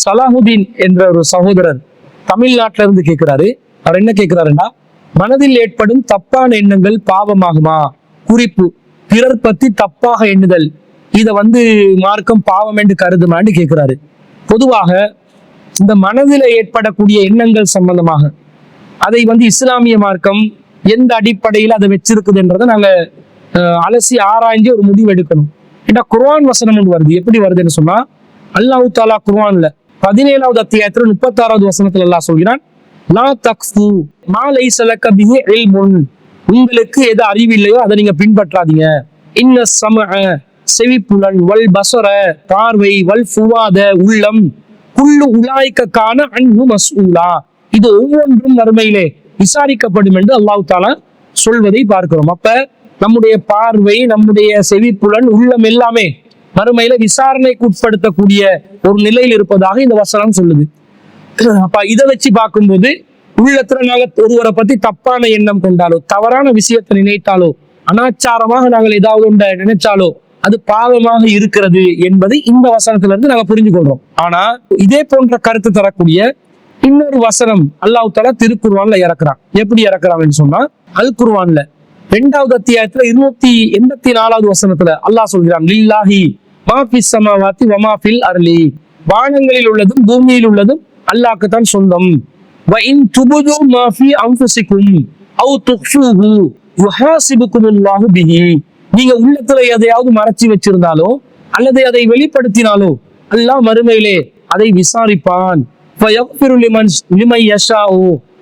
சலாஹுதீன் என்ற ஒரு சகோதரர் தமிழ்நாட்டில இருந்து கேட்கிறாரு. அவர் என்ன கேட்கிறாருன்னா மனதில் ஏற்படும் தப்பான எண்ணங்கள் பாவமாகுமா? குறிப்பு பிறர் பத்தி தப்பாக எண்ணுதல் இதை வந்து மார்க்கம் பாவம் என்று கருதுமான்னு கேட்கிறாரு. பொதுவாக இந்த மனதில் ஏற்படக்கூடிய எண்ணங்கள் சம்பந்தமாக அதை வந்து இஸ்லாமிய மார்க்கம் எந்த அடிப்படையில் அதை வச்சிருக்குதுன்றதை நாங்க அஹ், அலசி ஆராய்ஞ்சு ஒரு முடிவு எடுக்கணும். ஏன்னா குர்ஆன் வசனம் ஒன்று வருது. எப்படி வருதுன்னு சொன்னா அல்லாஹ் தாலா குர்ஆன்ல பதினேழாவது அத்தியாயத்துல முப்பத்தாறாவது வசனத்துல எல்லாம் சொல்கிறான் லா தக்ஃபு மா லைஸ பிஹி இல்முன். உங்களுக்கு எது அறிவில்லையோ அதை நீங்க பின்பற்றாதீங்க. இன்ன சம செவிப்புலன் வல் பசர பார்வை வல் ஃபுவாத உள்ளம் குள்ளு உலாய்க்கான அன்பு மசூலா இது ஒவ்வொன்றும் வறுமையிலே விசாரிக்கப்படும் என்று அல்லாஹு தாலா சொல்வதை பார்க்கிறோம். அப்ப நம்முடைய பார்வை நம்முடைய செவிப்புலன் உள்ளம் எல்லாமே மறுமையில விசாரணைக்கு உட்படுத்தக்கூடிய ஒரு நிலையில் இருப்பதாக இந்த வசனம் சொல்லுது. அப்ப இதை வச்சு பார்க்கும்போது உள்ளத்துல நாங்க ஒருவரை பத்தி தப்பான எண்ணம் கொண்டாலோ தவறான விஷயத்தை நினைத்தாலோ அனாச்சாரமாக நாங்கள் ஏதாவது ஒன்றை நினைச்சாலோ அது பாவமாக இருக்கிறது என்பதை இந்த வசனத்துல இருந்து நாங்க புரிஞ்சு கொள்றோம். ஆனா இதே போன்ற கருத்து தரக்கூடிய இன்னொரு வசனம் அல்லாஹ் தலா திருக்குர்வான்ல இறக்குறான். எப்படி இறக்குறாங்கன்னு சொன்னா அல் குர்வான்ல ரெண்டாவது அத்தியாயத்துல இருநூத்தி எண்பத்தி நாலாவது வசனத்துல அல்லாஹ் சொல்கிறான் லில்லாஹி மாஃபி சமாவாத்தி வமாஃபில் அர்லி. வானங்களில் உள்ளதும் பூமியில் உள்ளதும் அல்லாஹ்க்கு தான் சொந்தம். வ துபுது மாஃபி அன்ஃபுசிக்கும் அவு துஃபூஹு யுஹாசிபுக்கும் அல்லாஹு பிஹி. நீங்க உள்ளத்துல எதையாவது மறைச்சு வச்சிருந்தாலோ அல்லது அதை வெளிப்படுத்தினாலோ அல்லாஹ் மறுமையிலே அதை விசாரிப்பான்.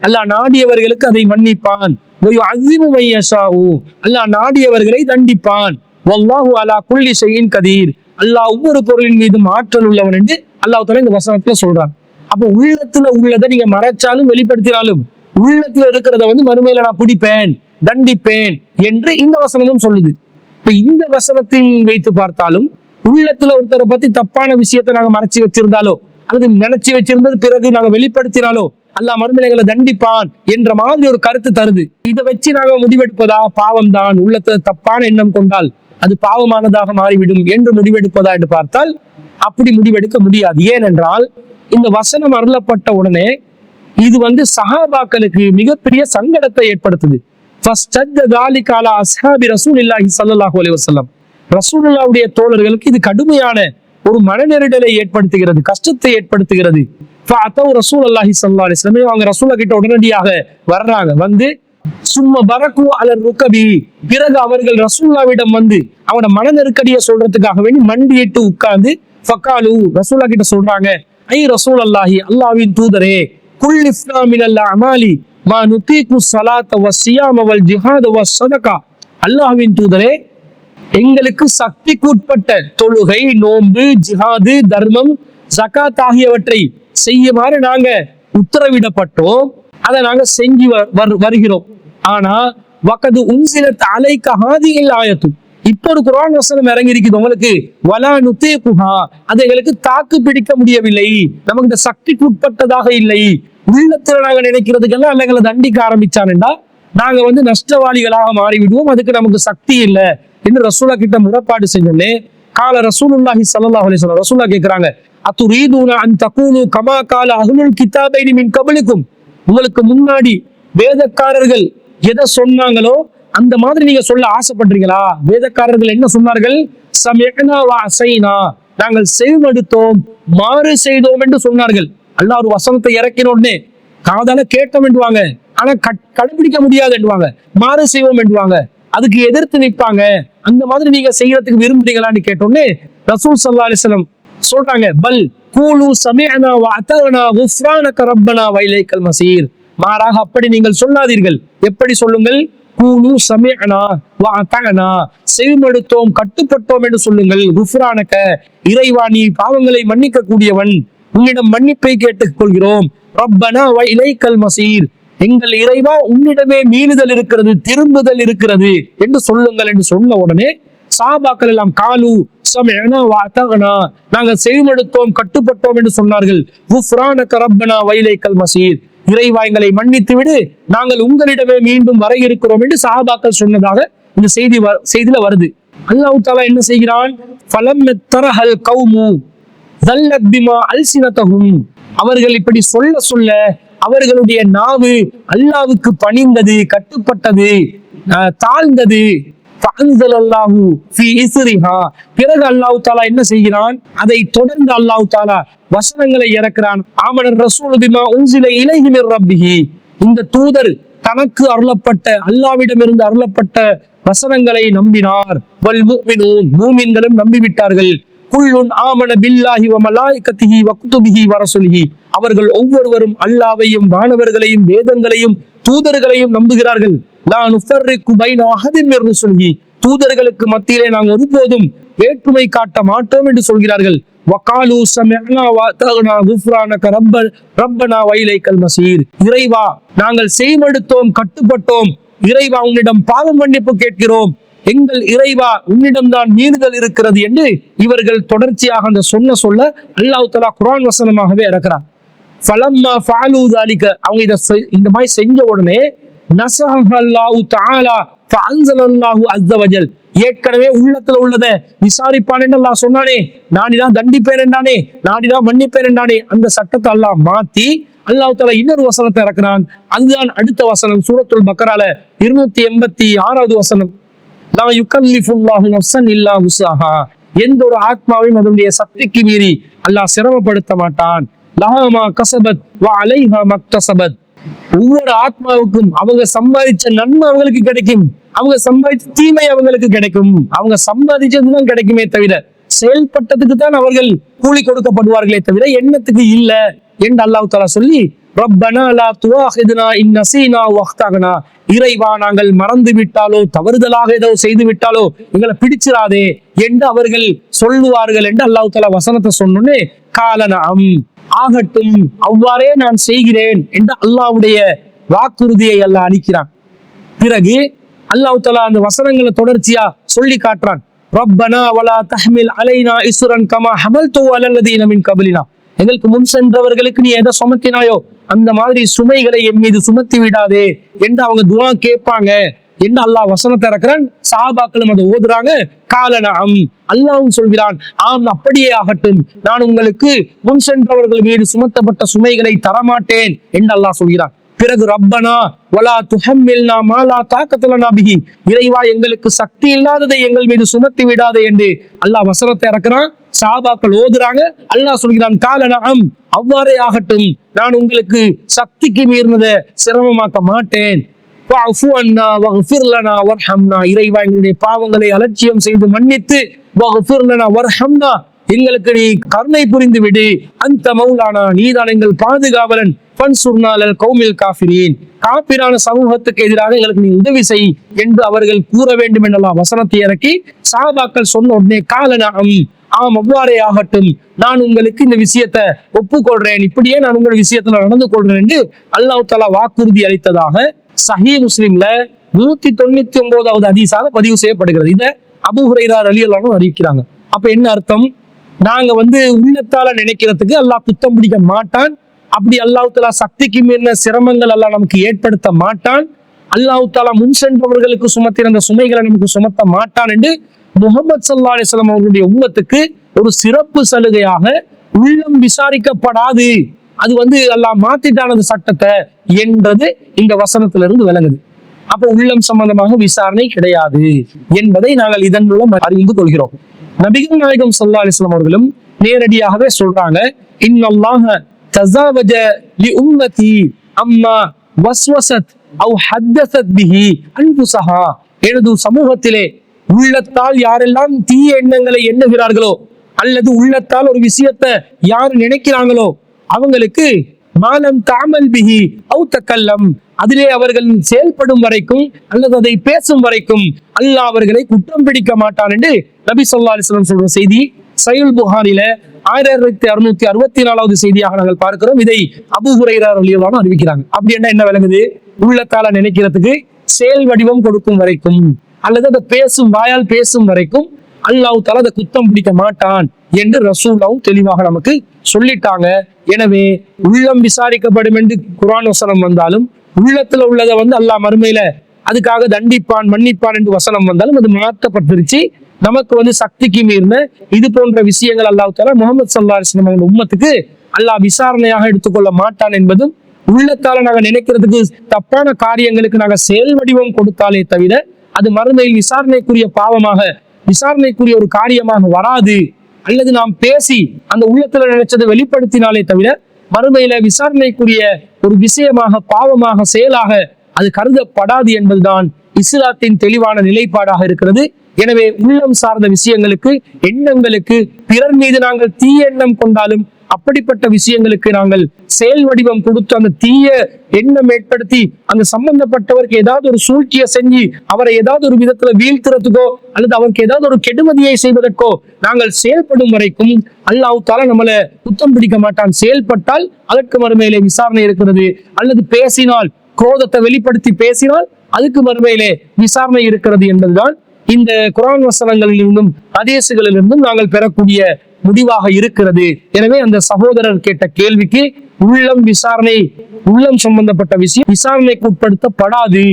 அல்லாஹ் நாடியவர்களுக்கு அதை மன்னிப்பான். வயுஅஸிபு அல்லாஹ் நாடியவர்களை தண்டிப்பான். வல்லாஹு அலா குள்ளி செய்யின் கதீர். அல்லாஹ் ஒவ்வொரு பொருளின் மீதும் ஆற்றல் உள்ளவன் என்று அல்லாஹ் தலை இந்த வசனத்துல சொல்றான். அப்ப உள்ளத்துல உள்ளதை நீங்க மறைச்சாலும் வெளிப்படுத்தினாலும் உள்ளத்துல இருக்கிறத வந்து மறுமையில நான் பிடிப்பேன் தண்டிப்பேன் என்று இந்த வசனமும் சொல்லுது. இப்ப இந்த வசனத்தில் வைத்து பார்த்தாலும் உள்ளத்துல ஒருத்தரை பத்தி தப்பான விஷயத்தை நாங்க மறைச்சு வச்சிருந்தாலோ அல்லது நினைச்சு வச்சிருந்தது பிறகு நாங்க வெளிப்படுத்தினாலோ அல்லாஹ் மறுமலைகளை தண்டிப்பான் என்ற மாதிரி ஒரு கருத்து தருது. இதை வச்சு நாங்கள் முடிவெடுப்பதா? பாவம் தான் உள்ளத்துல தப்பான எண்ணம் கொண்டால் அது பாவமானதாக மாறிவிடும் என்று முடிவெடுப்பதா என்று பார்த்தால் அப்படி முடிவெடுக்க முடியாது. ஏனென்றால் இந்த வசனம் அருளப்பட்ட உடனே இது வந்து சஹாபாக்களுக்கு மிகப்பெரிய சங்கடத்தை ஏற்படுத்துது. அஸ்ஹாபி ரசூல் இல்லாஹி சல்லாஹூ அலி வசல்லாம் தோழர்களுக்கு இது கடுமையான ஒரு மனநெருடலை ஏற்படுத்துகிறது கஷ்டத்தை ஏற்படுத்துகிறது. ரசூல் அல்லாஹி ஸல்லல்லாஹு அலைஹி வஸல்லம் அவங்க ரசூல கிட்ட உடனடியாக வர்றாங்க. வந்து சும்மா பரக்கு அலர் ருக்கபி. பிறகு அவர்கள் ரசூல்லாவிடம் வந்து அவனோட மன நெருக்கடியை சொல்றதுக்காக வேண்டி மண்டியிட்டு உட்கார்ந்து ஃபக்காலு ரசூல்லா கிட்ட சொல்றாங்க. ஐ ரசூல் அல்லாஹி அல்லாவின் தூதரே குல் இஸ்லாமின் அல்ல அமாலி மா நுத்தீக்கு சலாத்த வ சியாம வல் ஜிஹாத சதகா அல்லாஹ்வின் தூதரே எங்களுக்கு சக்திக்குட்பட்ட தொழுகை நோன்பு ஜிஹாது தர்மம் ஜகாத் ஆகியவற்றை செய்யுமாறு நாங்க உத்தரவிடப்பட்டோம். அதை நாங்க செஞ்சு வ- வருகிறோம். ஆனா வக்கது உன்சிலத் அலைக்க ஹாதியில் ஆயத்தும். இப்ப ஒரு குரான் வசனம் இறங்கி இருக்குது உங்களுக்கு. வலா நுத்தேகுஹா. அது எங்களுக்கு தாக்கு பிடிக்க முடியவில்லை. நமக்கு இந்த சக்திக்கு உட்பட்டதாக இல்லை. உள்ளத்துல நாங்க நினைக்கிறதுக்கெல்லாம் அல்ல எங்களை தண்டிக்க ஆரம்பிச்சானுண்டா? நாங்க வந்து நஷ்டவாளிகளாக மாறிவிடுவோம். அதுக்கு நமக்கு சக்தி இல்லை. என்று ரசூலா கிட்ட முறைப்பாடு செஞ்சோன்னே கால ரசூலுல்லாஹி சல்லாஹ் அலி வஸல்லம் ரசூலா கேக்குறாங்க அத்துரீதுன அன் தகூனு கமா கால அகுலுல் கிதாபைனி மின் கபலுக்கும்? உங்களுக்கு முன்னாடி வேதக்காரர்கள் எதை சொன்னாங்களோ அந்த மாதிரி நீங்க சொல்ல ஆசைப்படுறீங்களா? வேதக்காரர்கள் என்ன சொன்னார்கள்? சமயனா வா அசைனா. நாங்கள் செவிமடுத்தோம் மாறு செய்தோம் என்று சொன்னார்கள். அல்லா ஒரு வசனத்தை இறக்கின உடனே காதால கேட்டோம் என்றுவாங்க. ஆனா கட்- கடைபிடிக்க முடியாது என்றுவாங்க. மாறு செய்வோம் என்றுவாங்க. அதுக்கு எதிர்த்து நிற்பாங்க. அந்த மாதிரி நீங்க செய்யறதுக்கு விரும்புறீங்களான்னு கேட்டோன்னே ரசூல் சல்லா அலிஸ்லம் சொல்றாங்க பல் கூலு சமயனா அத்தவனா குஃப்ரானக ரப்பனா வைலைக்கல் மசீர். மாறாக அப்படி நீங்கள் சொல்லாதீர்கள். எப்படி சொல்லுங்கள்? கூலு சமயனா அத்தகனா செவிமடுத்தோம் கட்டுப்பட்டோம் என்று சொல்லுங்கள். குஃப்ரானக இறைவா நீ பாவங்களை மன்னிக்க கூடியவன் உன்னிடம் மன்னிப்பை கேட்டுக் கொள்கிறோம் ரப்பனா வைலைக்கல் மசீர். எங்கள் இறைவா உன்னிடமே மீறுதல் இருக்கிறது திரும்புதல் இருக்கிறது என்று சொல்லுங்கள் என்று சொன்ன உடனே சாபாக்கள் எல்லாம் காலு சமயனா வாத்தகனா நாங்கள் செவிமடுத்தோம் கட்டுப்பட்டோம் என்று சொன்னார்கள். குஃப்ரானக ரப்பனா வைலைக்கல் மசீர் இறைவா எங்களை மன்னித்து விடு நாங்கள் உங்களிடமே மீண்டும் வர இருக்கிறோம் என்று சாபாக்கள் சொன்னதாக இந்த செய்தி செய்தியில வருது. அல்லாஹ் தாலா என்ன செய்கிறான்? ஃபலம் தரஹல் கௌமு தல்லத் பிமா அல்சினத்தகும் அவர்கள் இப்படி சொல்ல சொல்ல அவர்களுடைய நாவு அல்லாவுக்கு பணிந்தது கட்டுப்பட்டது தாழ்ந்தது. பிறகு அல்லாஹு தாலா என்ன செய்கிறான்? அதை தொடர்ந்து அல்லாஹு தாலா வசனங்களை இறக்கிறான். ஆமனர் ரசூலுபிமா உன்சில இலகிமிர் ரப்பிஹி. இந்த தூதர் தனக்கு அருளப்பட்ட அல்லாவிடமிருந்து அருளப்பட்ட வசனங்களை நம்பினார். வல் மூமினூன் மூமின்களும் நம்பிவிட்டார்கள். குல்லுன் ஆமன பில்லாஹி வ மலாய்கத்திஹி வ வர வரசுலிஹி அவர்கள் ஒவ்வொருவரும் அல்லாவையும் வானவர்களையும் வேதங்களையும் தூதர்களையும் நம்புகிறார்கள். நான் நுஃபர்ரிகு தூதர்களுக்கு மத்தியிலே நாங்கள் ஒருபோதும் வேற்றுமை காட்ட மாட்டோம் என்று சொல்கிறார்கள். வக்காலு சமிஅனா வ குஃப்ரானக ரப்ப ரப்பனா மசீர். இறைவா நாங்கள் செய்மடுத்தோம் கட்டுப்பட்டோம். இறைவா உன்னிடம் பாவம் மன்னிப்பு கேட்கிறோம். எங்கள் இறைவா உன்னிடம் தான் மீறுதல் இருக்கிறது என்று இவர்கள் தொடர்ச்சியாக அந்த சொன்ன சொல்ல அல்லாஹ் தலா குரான் வசனமாகவே இறக்கிறார் ஃபலம்மா ஃபாலு தாலிக அவங்க இதை இந்த மாதிரி செஞ்ச உடனே நசஹல்லாஹு தாலா ஃபஅன்ஸலல்லாஹு அஸ்ஸவஜல் ஏற்கனவே உள்ளத்துல உள்ளத விசாரிப்பான் என்று அல்லாஹ் சொன்னானே. நானிதான் தண்டிப்பேன் என்றானே. நானிதான் மன்னிப்பேன் என்றானே. அந்த சட்டத்தை அல்லாஹ் மாத்தி அல்லாஹ் தஆலா இன்னொரு வசனத்தை இறக்குறான். அதுதான் அடுத்த வசனம் சூரத்துல் பக்கரால இருநூத்தி எண்பத்தி ஆறாவது வசனம். லா யுக்கல்லிஃபுல்லாஹு நஃப்ஸன் இல்லா உஸ்ஸாஹா. எந்த ஒரு ஆத்மாவையும் அதனுடைய சக்திக்கு மீறி அல்லாஹ் சிரமப்படுத்த மாட்டான். லஹாமா கசபத் வா அலைஹா மக்தசபத். ஒவ்வொரு ஆத்மாவுக்கும் அவங்க சம்பாதிச்ச நன்மை அவங்களுக்கு கிடைக்கும். அவங்க சம்பாதிச்ச தீமை அவங்களுக்கு கிடைக்கும். அவங்க சம்பாதிச்சதுதான் கிடைக்குமே தவிர செயல்பட்டதுக்கு தான் அவர்கள் கூலி கொடுக்கப்படுவார்களே தவிர எண்ணத்துக்கு இல்ல என்று அல்லாஹ் தாலா சொல்லி ரப்பனா லா துவாஹிதுனா இன் நசீனா வஹ்தகனா இறைவா நாங்கள் மறந்து விட்டாலோ தவறுதலாக ஏதோ செய்து விட்டாலோ எங்களை பிடிச்சிடாதே என்று அவர்கள் சொல்லுவார்கள் என்று அல்லாஹ் தாலா வசனத்தை சொன்னோன்னே காலனம் ஆகட்டும் அவ்வாறே நான் செய்கிறேன் என்று அல்லாஹ்வுடைய வாக்குறுதியை அல்லாஹ் அளிக்கிறான். பிறகு அல்லாஹ் தலா அந்த வசனங்களை தொடர்ச்சியா சொல்லி காட்டுறான். ரப்பனா வலா தஹ்மில் அலைனா இஸ்ரன் கமா ஹமல்து அலல்லதீன மின் கபலினா. எங்களுக்கு முன் சென்றவர்களுக்கு நீ எதை சுமத்தினாயோ அந்த மாதிரி சுமைகளை என் மீது சுமத்தி விடாதே என்று அவங்க துவா கேட்பாங்க. என்ன அல்லாஹ் வசனத்தை இறக்குறான்? சாபாக்களும் அதை ஓதுறாங்க. காலனாம் அல்லாவும் சொல்கிறான் ஆம் அப்படியே ஆகட்டும். நான் உங்களுக்கு முன் சென்றவர்கள் மீது சுமத்தப்பட்ட சுமைகளை தரமாட்டேன் என்று அல்லாஹ் சொல்கிறான். பிறகு ரப்பனா வலா துஹம்மில்னா மாலா தாக்கத்துல நபிகி இறைவா எங்களுக்கு சக்தி இல்லாததை எங்கள் மீது சுமத்தி விடாதே என்று அல்லாஹ் வசனத்தை இறக்குறான். சாபாக்கள் ஓதுறாங்க. அல்லாஹ் சொல்கிறான் காலனாம் அவ்வாறே ஆகட்டும். நான் உங்களுக்கு சக்திக்கு மீறினதை சிரமமாக்க மாட்டேன். வஅஃபு அன்னா வஃபிர் வர்ஹம்னா இறைவா எங்களுடைய பாவங்களை அலட்சியம் செய்து மன்னித்து வஃபிர் வர்ஹம்னா எங்களுக்கு நீ கருணை புரிந்து விடு. அந்த மௌலானா நீதான் எங்கள் பாதுகாவலன். பன்சுர்னாலல் கௌமில் காஃபிரீன். காப்பிரான சமூகத்துக்கு எதிராக எங்களுக்கு நீ உதவி செய் என்று அவர்கள் கூற வேண்டும் என்றெல்லாம் வசனத்தை இறக்கி சாபாக்கள் சொன்ன உடனே காலனாம் ஆம் அவ்வாறே ஆகட்டும். நான் உங்களுக்கு இந்த விஷயத்தை ஒப்புக்கொள்றேன். இப்படியே நான் உங்கள் விஷயத்துல நடந்து கொள்றேன் என்று அல்லாஹ் வாக்குறுதி அளித்ததாக சஹி முஸ்லீம்ல நூத்தி தொண்ணூத்தி ஒன்பதாவது அதிசாக பதிவு செய்யப்படுகிறது. இதை அபூ ஹுரைரா அறிவிக்கிறாங்க. அப்ப என்ன அர்த்தம்? நாங்க வந்து உள்ளத்தால நினைக்கிறதுக்கு அல்லாஹ் குத்தம் பிடிக்க மாட்டான். அப்படி அல்லாஹ் சக்திக்கு மீறின சிரமங்கள் எல்லாம் நமக்கு ஏற்படுத்த மாட்டான். அல்லாஹ் தாலா முன் சென்றவர்களுக்கு சுமத்தின அந்த சுமைகளை நமக்கு சுமத்த மாட்டான் என்று முகமது சல்லா அலிஸ்லாம் அவர்களுடைய உள்ளத்துக்கு ஒரு சிறப்பு சலுகையாக உள்ளம் விசாரிக்கப்படாது. அது வந்து எல்லாம் மாத்திட்டான அந்த சட்டத்தை என்றது இந்த வசனத்திலிருந்து விளங்குது அப்ப உள்ளம் சம்பந்தமாக விசாரணை கிடையாது என்பதை நாங்கள் இதன் மூலம் அறிந்து கொள்கிறோம். நபிகள் நாயகம் சல்லா அலிஸ்லாம் அவர்களும் நேரடியாகவே சொல்றாங்க இன்னல்லாஹ தசாவஜ லி உம்மதி அம்மா வஸ்வசத் அவ் ஹத்தசத் பிஹி அன்புசஹா எனது சமூகத்திலே உள்ளத்தால் யாரெல்லாம் தீய எண்ணங்களை எண்ணுகிறார்களோ அல்லது உள்ளத்தால் ஒரு விஷயத்தை யார் நினைக்கிறாங்களோ அவங்களுக்கு மாலம் தாமல் பிஹி அவு அதிலே அவர்கள் செயல்படும் வரைக்கும் அல்லது அதை பேசும் வரைக்கும் அல்லாஹ் அவர்களை குற்றம் பிடிக்க மாட்டான் என்று நபி சொல்லா அலிஸ்லாம் சொல்ற செய்தி. சயுல் புகாரில ஆயிரத்தி அறுநூத்தி அறுபத்தி நாலாவது செய்தியாக நாங்கள் பார்க்கிறோம். இதை அபு ஹுரைரார் அலியலான அறிவிக்கிறாங்க. அப்படி என்ன என்ன விளங்குது? உள்ளத்தால நினைக்கிறதுக்கு செயல் வடிவம் கொடுக்கும் வரைக்கும் அல்லது அதை பேசும் வாயால் பேசும் வரைக்கும் அல்லாஹ் தஆலா அதை குத்தம் பிடிக்க மாட்டான் என்று ரசூலாவும் தெளிவாக நமக்கு சொல்லிட்டாங்க. எனவே உள்ளம் விசாரிக்கப்படும் என்று குரான் வசனம் வந்தாலும் உள்ளத்துல உள்ளதை வந்து அல்லாஹ் மறுமையில அதுக்காக தண்டிப்பான் மன்னிப்பான் என்று வசனம் வந்தாலும் அது மாற்றப்பட்டுருச்சு. நமக்கு வந்து சக்திக்கு மீறின இது போன்ற விஷயங்கள் அல்லாஹ் தாலா முகமது சல்லா அலிஸ்லாம் அவங்க உம்மத்துக்கு அல்லாஹ் விசாரணையாக எடுத்துக்கொள்ள மாட்டான் என்பதும் உள்ளத்தால நாங்க நினைக்கிறதுக்கு தப்பான காரியங்களுக்கு நாங்க செயல் வடிவம் கொடுத்தாலே தவிர அது மறுமையில் விசாரணைக்குரிய பாவமாக விசாரணைக்குரிய ஒரு காரியமாக வராது அல்லது நாம் பேசி அந்த உள்ளத்துல நினைச்சதை வெளிப்படுத்தினாலே தவிர மறுமையில விசாரணைக்குரிய ஒரு விஷயமாக பாவமாக செயலாக அது கருதப்படாது என்பதுதான் இஸ்லாத்தின் தெளிவான நிலைப்பாடாக இருக்கிறது. எனவே உள்ளம் சார்ந்த விஷயங்களுக்கு எண்ணங்களுக்கு பிறர் மீது நாங்கள் தீய எண்ணம் கொண்டாலும் அப்படிப்பட்ட விஷயங்களுக்கு நாங்கள் செயல் வடிவம் கொடுத்து அந்த தீய எண்ணம் ஏற்படுத்தி அந்த சம்பந்தப்பட்டவருக்கு ஏதாவது ஒரு சூழ்ச்சியை செஞ்சு அவரை ஏதாவது ஒரு விதத்துல வீழ்த்துறதுக்கோ அல்லது அவருக்கு ஏதாவது ஒரு கெடுமதியை செய்வதற்கோ நாங்கள் செயல்படும் வரைக்கும் அல்லாஹ் நம்மளை குத்தம் பிடிக்க மாட்டான். செயல்பட்டால் அதற்கு மறுமையிலே விசாரணை இருக்கிறது. அல்லது பேசினால் குரோதத்தை வெளிப்படுத்தி பேசினால் அதுக்கு மறுமையிலே விசாரணை இருக்கிறது என்பதுதான் இந்த குரான் வசனங்களிலிருந்தும் அதேசுகளிலிருந்தும் நாங்கள் பெறக்கூடிய முடிவாக இருக்கிறது. எனவே அந்த சகோதரர் கேட்ட கேள்விக்கு உள்ளம் விசாரணை உள்ளம் சம்பந்தப்பட்ட விஷயம் விசாரணைக்கு உட்படுத்தப்படாது.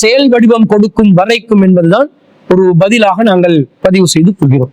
செயல் வடிவம் கொடுக்கும் வரைக்கும் என்பதுதான் ஒரு பதிலாக நாங்கள் பதிவு செய்து கொள்கிறோம்.